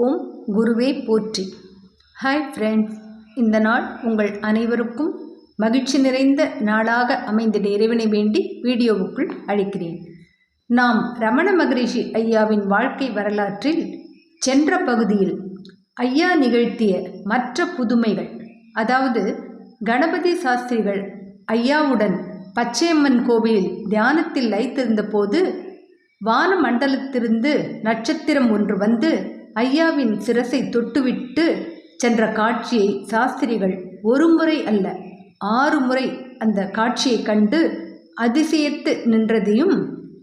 ஓம் குருவே போற்றி. Hi friends இந்த நாள் உங்கள் அனைவருக்கும் மகிழ்ச்சி நிறைந்த நாளாக அமைந்திட இறைவனை வேண்டி வீடியோவுக்குள் அழைக்கிறேன். நாம் ரமண மகரிஷி ஐயாவின் வாழ்க்கை வரலாற்றில் சென்ற பகுதியில் ஐயா நிகழ்த்திய மற்ற புதுமைகள் அதாவது கணபதி சாஸ்திரிகள் ஐயாவுடன் பச்சையம்மன் கோவிலில் தியானத்தில் லைத்திருந்த போது வானமண்டலத்திலிருந்து நட்சத்திரம் ஒன்று வந்து ஐயாவின் சிரசை தொட்டுவிட்டு சென்ற காட்சியை சாஸ்திரிகள் ஒரு முறை அல்ல ஆறு முறை அந்த காட்சியை கண்டு அதிசயத்து நின்றதையும்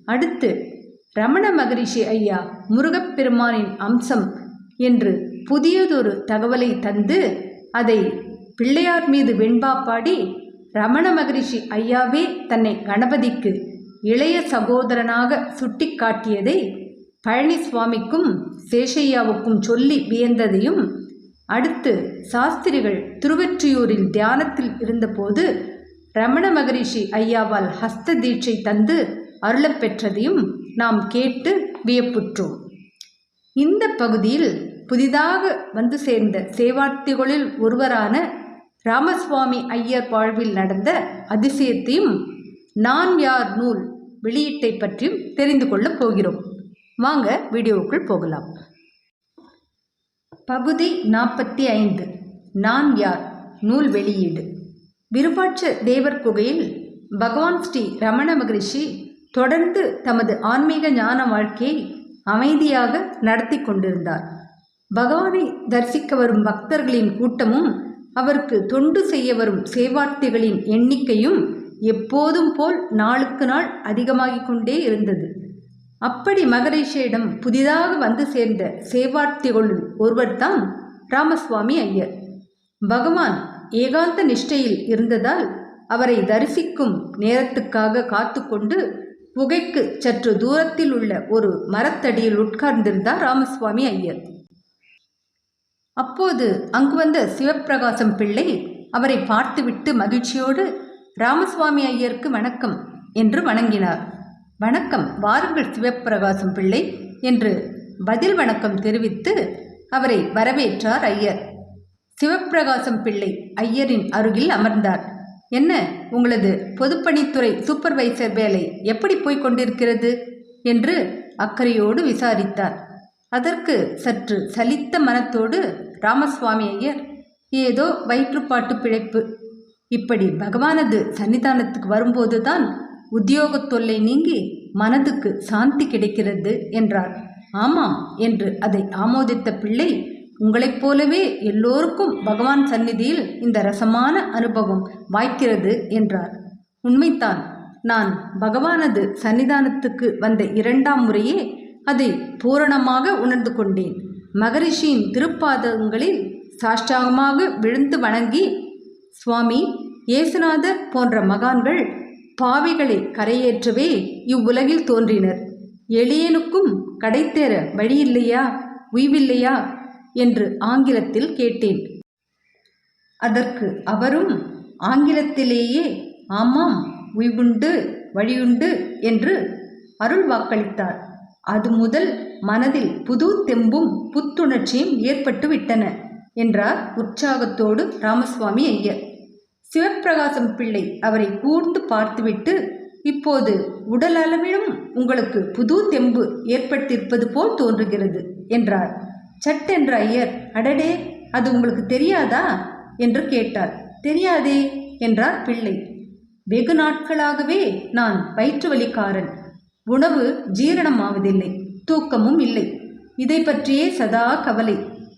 அடுத்து ரமண மகரிஷி ஐயா முருகப்பெருமானின் அம்சம் என்று புதியதொரு தகவலை தந்து அதை பிள்ளையார் மீது வெண்பா பாடி ரமண மகரிஷி ஐயாவே தன்னை கணபதிக்கு இளைய சகோதரனாக சுட்டிக்காட்டியதை பழனிசுவாமிக்கும் சேஷையாவுக்கும் சொல்லி வியந்ததையும் அடுத்து சாஸ்திரிகள் திருவெற்றியூரில் தியானத்தில் இருந்தபோது ரமண மகரிஷி ஐயாவால் ஹஸ்த தீட்சை தந்து அருளப் பெற்றதையும் நாம் கேட்டு வியப்புற்றோம். இந்த பகுதியில் புதிதாக வந்து சேர்ந்த சேவார்த்திகளில் ஒருவரான ராமசுவாமி ஐயர் வாழ்வில் நடந்த அதிசயத்தையும் நான் யார்? நூல் வெளியீட்டை பற்றியும் தெரிந்து கொள்ளப் போகிறோம். வாங்க வீடியோவுக்குள் போகலாம். பகுதி நாற்பத்தி ஐந்து நான் யார்? நூல் வெளியீடு. விருப்பாட்ச தேவர் குகையில் பகவான் ஸ்ரீ ரமண மகரிஷி தொடர்ந்து தமது ஆன்மீக ஞான வாழ்க்கையை அமைதியாக நடத்தி கொண்டிருந்தார். பகவானை தரிசிக்க வரும் பக்தர்களின் கூட்டமும் அவருக்கு தொண்டு செய்ய வரும் சேவார்த்திகளின் எண்ணிக்கையும் எப்போதும் போல் நாளுக்கு நாள் அதிகமாகிக் கொண்டே இருந்தது. அப்படி மகரிஷியிடம் புதிதாக வந்து சேர்ந்த சேவார்த்திகளுள் ஒருவர்தான் ராமசுவாமி ஐயர். பகவான் ஏகாந்த நிஷ்டையில் இருந்ததால் அவரை தரிசிக்கும் நேரத்துக்காக காத்துக்கொண்டு புகைக்கு சற்று தூரத்தில் உள்ள ஒரு மரத்தடியில் உட்கார்ந்திருந்தார் ராமசுவாமி ஐயர். அப்போது அங்கு வந்த சிவப்பிரகாசம் பிள்ளை அவரை பார்த்துவிட்டு மகிழ்ச்சியோடு ராமசுவாமி ஐயருக்கு வணக்கம் என்று வணங்கினார். வணக்கம் வாருங்கள் சிவப்பிரகாசம் பிள்ளை என்று பதில் வணக்கம் தெரிவித்து அவரை வரவேற்றார் ஐயர். சிவப்பிரகாசம் பிள்ளை ஐயரின் அருகில் அமர்ந்தார். என்ன உங்களது பொதுப்பணித்துறை சூப்பர்வைசர் வேலை எப்படி போய்க் கொண்டிருக்கிறது? என்று அக்கறையோடு விசாரித்தார். அதற்கு சற்று சலித்த மனத்தோடு ராமசுவாமி ஐயர் ஏதோ வயிற்றுப்பாட்டு பிழைப்பு. இப்படி பகவானது சன்னிதானத்துக்கு வரும்போதுதான் உத்தியோகத் தொல்லை நீங்கி மனதுக்கு சாந்தி கிடைக்கிறது என்றார். ஆமாம் என்று அதை ஆமோதித்த பிள்ளை உங்களைப் போலவே எல்லோருக்கும் பகவான் சந்நிதியில் இந்த ரசமான அனுபவம் வாய்க்கிறது என்றார். உண்மைத்தான் நான் பகவானது சன்னிதானத்துக்கு வந்த இரண்டாம் முறையே அதை பூரணமாக உணர்ந்து கொண்டேன். மகரிஷியின் திருப்பாதங்களில் சாஷ்டாகமாக விழுந்து வணங்கி சுவாமி இயேசுநாதர் போன்ற மகான்கள் பாவிகளை கரையேற்றவே இவ்வுலகில் தோன்றினர். எளியனுக்கும் கடைத்தேற வழியில்லையா? உய்வில்லையா? என்று ஆங்கிலத்தில் கேட்டேன். அதற்கு அவரும் ஆங்கிலத்திலேயே ஆமாம் உய்வுண்டு வழியுண்டு என்று அருள் வாக்களித்தார். அது முதல் மனதில் புது தெம்பும் புத்துணர்ச்சியும் ஏற்பட்டு விட்டன என்றார் உற்சாகத்தோடு ராமசுவாமி ஐயர். சிவப்பிரகாசம் பிள்ளை அவரை கூர்ந்து பார்த்துவிட்டு இப்போது உடல் அளவிலும் உங்களுக்கு புது தெம்பு ஏற்பட்டிருப்பது போல் தோன்றுகிறது என்றார். சட்டென்ற ஐயர் அடடே அது உங்களுக்கு தெரியாதா? என்று கேட்டார். தெரியாதே என்றார் பிள்ளை. வெகு நாட்களாகவே நான் வயிற்று வலிக்காரன் உணவு ஜீரணமாவதில்லை தூக்கமும் இல்லை. இதை பற்றியே சதா கவலை.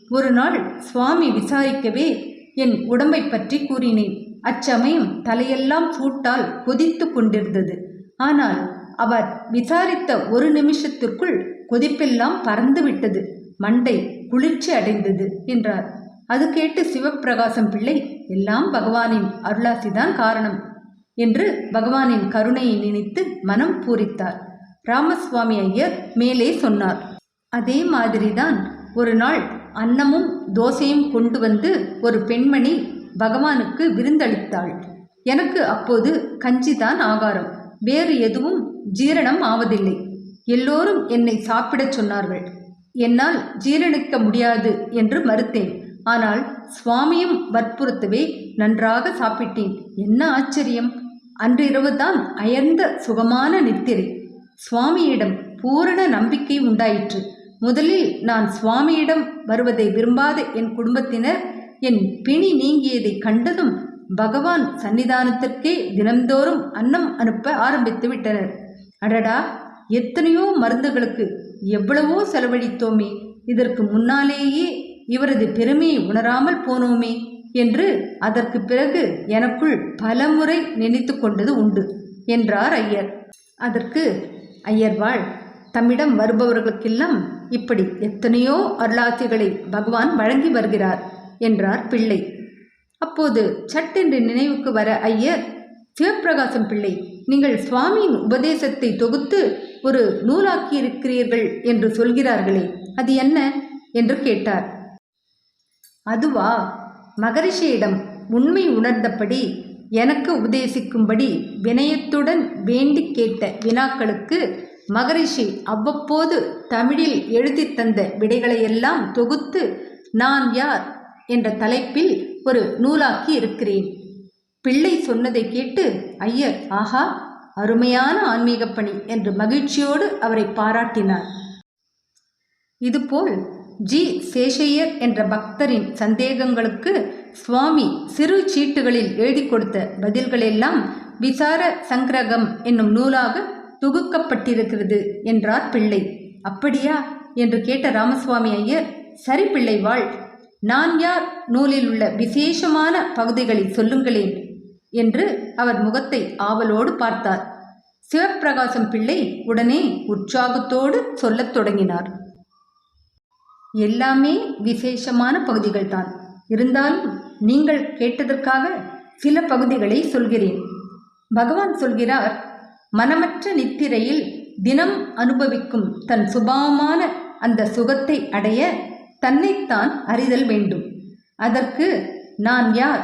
ஒரு நாள் சுவாமி விசாரிக்கவே என் உடம்பை பற்றி கூறினேன். அச்சமயம் தலையெல்லாம் சூட்டால் கொதித்து கொண்டிருந்தது. ஆனால் அவர் விசாரித்த ஒரு நிமிஷத்திற்குள் கொதிப்பெல்லாம் பறந்து விட்டது. மண்டை குளிர்ச்சி அடைந்தது என்றார். அது கேட்டு சிவப்பிரகாசம் பிள்ளை எல்லாம் பகவானின் அருளாசிதான் காரணம் என்று பகவானின் கருணையை நினைத்து மனம் பூரித்தார். ராமசுவாமி ஐயர் மேலே சொன்னார் அதே மாதிரிதான் ஒரு நாள் அன்னமும் தோசையும் கொண்டு வந்து ஒரு பெண்மணி பகவானுக்கு விருந்தளித்தாள். எனக்கு அப்போது கஞ்சிதான் ஆகாரம். வேறு எதுவும் ஜீரணம் ஆவதில்லை. எல்லோரும் என்னை சாப்பிடச் சொன்னார்கள். என்னால் ஜீரணிக்க முடியாது என்று மறுத்தேன். ஆனால் சுவாமியும் வற்புறுத்தவே நன்றாக சாப்பிட்டேன். என்ன ஆச்சரியம்! அன்றிரவு தான் அயர்ந்த சுகமான நித்திரை. சுவாமியிடம் பூரண நம்பிக்கை உண்டாயிற்று. முதலில் நான் சுவாமியிடம் வருவதை விரும்பாத என் குடும்பத்தினர் என் பிணி நீங்கியதை கண்டதும் பகவான் சன்னிதானத்திற்கே தினம்தோறும் அன்னம் அனுப்ப ஆரம்பித்து விட்டனர். அடடா எத்தனையோ மருந்துகளுக்கு எவ்வளவோ செலவழித்தோமே இதற்கு முன்னாலேயே இவரது பெருமையை உணராமல் போனோமே என்று அதற்கு பிறகு எனக்குள் பலமுறை நினைத்து கொண்டது உண்டு என்றார் ஐயர். அதற்கு ஐயர்வாள் தம்மிடம் வருபவர்களுக்கெல்லாம் இப்படி எத்தனையோ அருளாசிகளை பகவான் வழங்கி வருகிறார். என்றார் பிள்ளை. அப்போது சட்டென்று நினைவுக்கு வர ஐயர் சிவப்பிரகாசம் பிள்ளை நீங்கள் சுவாமியின் உபதேசத்தை தொகுத்து ஒரு நூலாக்கியிருக்கிறீர்கள் என்று சொல்கிறார்களே அது என்ன? என்று கேட்டார். அதுவா? மகரிஷியிடம் உண்மை உணர்ந்தபடி எனக்கு உபதேசிக்கும்படி வினயத்துடன் வேண்டி கேட்ட வினாக்களுக்கு மகரிஷி அவ்வப்போது தமிழில் எழுதி தந்த விடைகளையெல்லாம் தொகுத்து நான் யார்? என்ற தலைப்பில் ஒரு நூலாக்கி இருக்கிறேன். பிள்ளை சொன்னதை கேட்டு ஐயர் ஆஹா அருமையான ஆன்மீக பணி என்று மகிழ்ச்சியோடு அவரை பாராட்டினார். இதுபோல் ஜி. சேஷையர் என்ற பக்தரின் சந்தேகங்களுக்கு சுவாமி சிறு சீட்டுகளில் எழுதி கொடுத்த பதில்களெல்லாம் விசார சங்கிரகம் என்னும் நூலாக தொகுக்கப்பட்டிருக்கிறது என்றார் பிள்ளை. அப்படியா? என்று கேட்ட ராமசுவாமி ஐயர் சரி பிள்ளை வாழ். நான் யார் நூலில் உள்ள விசேஷமான பகுதிகளை சொல்லுங்களேன்? என்று அவர் முகத்தை ஆவலோடு பார்த்தார். சிவப்பிரகாசம் பிள்ளை உடனே உற்சாகத்தோடு சொல்லத் தொடங்கினார். எல்லாமே விசேஷமான பகுதிகள் தான். இருந்தாலும் நீங்கள் கேட்டதற்காக சில பகுதிகளை சொல்கிறேன். பகவான் சொல்கிறார் மனமற்ற நித்திரையில் தினம் அனுபவிக்கும் தன் சுபாவமான அந்த சுகத்தை அடைய தன்னைத்தான் அறிதல் வேண்டும். அதற்கு நான் யார்?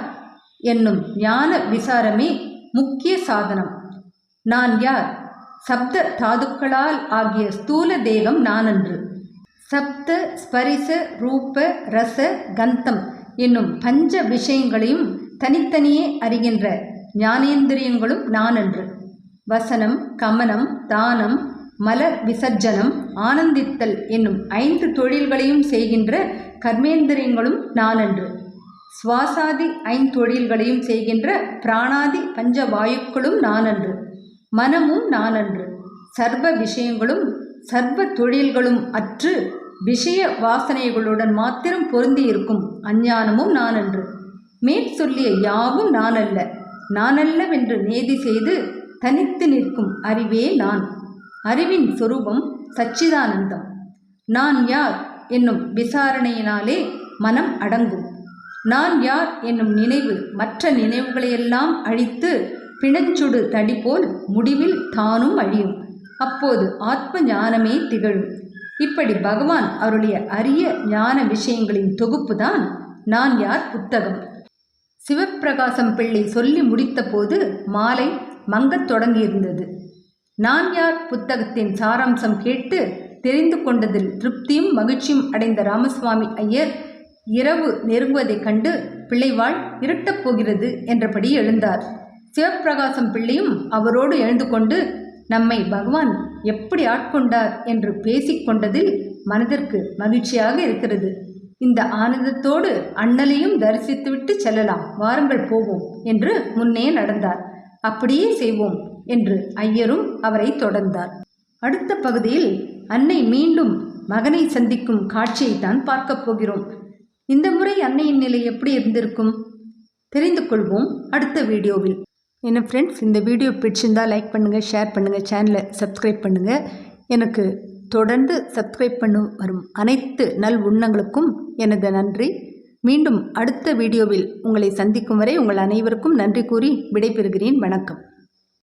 என்னும் ஞான விசாரமே முக்கிய சாதனம். நான் யார்? சப்த தாதுக்களால் ஆகிய ஸ்தூல தேகம் நானன்று. சப்த ஸ்பரிச ரூப ரச கந்தம் என்னும் பஞ்ச விஷயங்களையும் தனித்தனியே அறிகின்ற ஞானேந்திரியங்களும் நானன்று. வசனம் கமனம் தானம் மலர் விசர்ஜனம் ஆனந்தித்தல் என்னும் ஐந்து தொழில்களையும் செய்கின்ற கர்மேந்திரியங்களும் நானன்று சுவாசாதி ஐந்தொழில்களையும் செய்கின்ற பிராணாதி பஞ்ச வாயுக்களும் நானன்று மனமும் நானன்று சர்வ விஷயங்களும் சர்வ தொழில்களும் அற்று விஷய வாசனைகளுடன் மாத்திரம் பொருந்தி இருக்கும் அஞ்ஞானமும் நானன்று மேற் சொல்லிய யாவும் நானல்ல நானல்லவென்று நேதி செய்து தனித்து நிற்கும் அறிவே நான். அறிவின் சொரூபம் சச்சிதானந்தம். நான் யார் என்னும் விசாரணையினாலே மனம் அடங்கும். நான் யார் என்னும் நினைவு மற்ற நினைவுகளையெல்லாம் அழித்து பிணச்சுடு தடி போல் முடிவில் தானும் அழியும். அப்போது ஆத்ம ஞானமே திகழும். இப்படி பகவான் அவருடைய அரிய ஞான விஷயங்களின் தொகுப்பு தான் நான் யார் புத்தகம். சிவப்பிரகாசம் பிள்ளை சொல்லி முடித்தபோது மாலை மங்கத் தொடங்கியிருந்தது. நான் யார்? புத்தகத்தின் சாராம்சம் கேட்டு தெரிந்து கொண்டதில் திருப்தியும் மகிழ்ச்சியும் அடைந்த ராமசுவாமி ஐயர் இரவு நெருங்குவதைக் கண்டு பிள்ளைவாள் இருட்டப் போகிறது என்றபடி எழுந்தார். சிவப்பிரகாசம் பிள்ளையும் அவரோடு எழுந்து கொண்டு நம்மை பகவான் எப்படி ஆட்கொண்டார்? என்று பேசிக்கொண்டதில் மனதிற்கு மகிழ்ச்சியாக இருக்கிறது. இந்த ஆனந்தத்தோடு அண்ணலையும் தரிசித்துவிட்டு செல்லலாம். வாருங்கள் போவோம் என்று முன்னே நடந்தார். அப்படியே செய்வோம். என்று ஐயரும் அவரை தொடர்ந்தார். அடுத்த பகுதியில் அன்னை மீண்டும் மகனை சந்திக்கும் காட்சியை தான் பார்க்கப் போகிறோம். இந்த முறை அன்னையின் நிலை எப்படி இருந்திருக்கும்? தெரிந்து கொள்வோம் அடுத்த வீடியோவில். என்ன ஃப்ரெண்ட்ஸ் இந்த வீடியோ பிடிச்சிருந்தால் லைக் பண்ணுங்கள் ஷேர் பண்ணுங்கள் சேனலை சப்ஸ்கிரைப் பண்ணுங்கள் எனக்கு தொடர்ந்து சப்ஸ்கிரைப் பண்ண வரும் அனைத்து நல் உண்ணங்களுக்கும் எனது நன்றி. மீண்டும் அடுத்த வீடியோவில் உங்களை சந்திக்கும் வரை உங்கள் அனைவருக்கும் நன்றி கூறி விடைபெறுகிறேன். வணக்கம்.